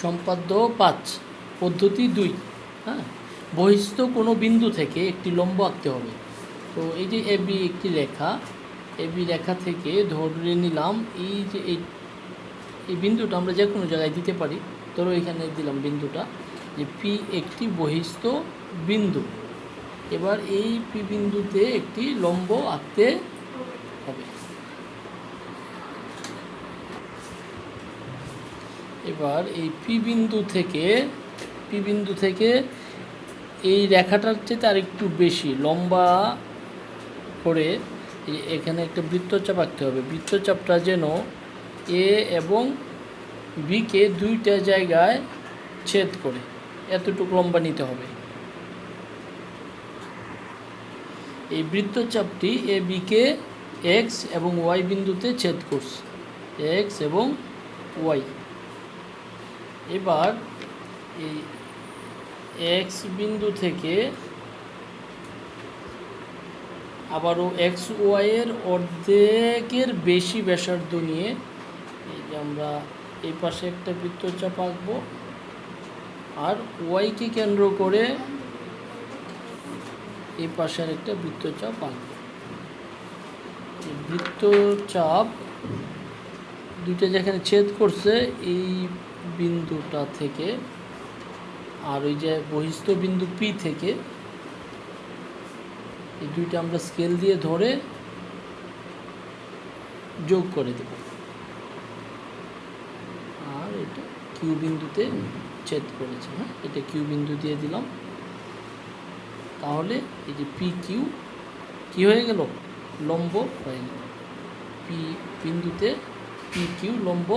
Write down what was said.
সম্পাদ্য পাঁচ, পদ্ধতি দুই হ্যাঁ? বহিস্থ কোনো বিন্দু থেকে একটি লম্ব আঁকতে হবে। তো এই যে এবি একটি রেখা এবি রেখা থেকে ধরে নিলাম এই যে এই এই বিন্দুটা আমরা যে কোনো জায়গায় দিতে পারি। ধরো এখানে দিলাম বিন্দুটা যে পি একটি বহিস্থ বিন্দু। এবার এই পি বিন্দুতে একটি লম্ব আঁকতে হবে। এবার এই পি বিন্দু থেকে, পি বিন্দু থেকে এই রেখাটার চেয়ে আর একটু বেশি, লম্বা করে এখানে একটা বৃত্তচাপ আঁকতে হবে। বৃত্তচাপটা যেন এ এবং বিকে দুইটা জায়গায় ছেদ করে, এতটুকু লম্বা নিতে হবে। এই বৃত্তচাপটি এ বিকে এক্স এবং ওয়াই বিন্দুতে ছেদ করছে, এক্স এবং ওয়াই। এবার এই এক্স বিন্দু থেকে আবারও এক্স ওয়াইয়ের অর্ধেকের বেশি ব্যাসার্ধ নিয়ে এই যে আমরা এই পাশে একটা বৃত্তচাপ আঁকবো আর ওয়াইকে কেন্দ্র করে এই পাশের একটা বৃত্তচাপ আঁকবো। বৃত্তচাপ দুইটা যেখানে ছেদ করছে, এই বিন্দুটা থেকে আর ওই যে বহিস্থ বিন্দু পি থেকে, এই দুইটা আমরা স্কেল দিয়ে ধরে যোগ করে দেব। আর এটা কিউ বিন্দুতে ছেদ করেছে হ্যাঁ? এটা কিউ বিন্দু দিয়ে দিলাম। তাহলে এই যে পি কিউ কী হয়ে গেল? লম্ব হয়ে গেল। পি বিন্দুতে পি কিউ লম্ব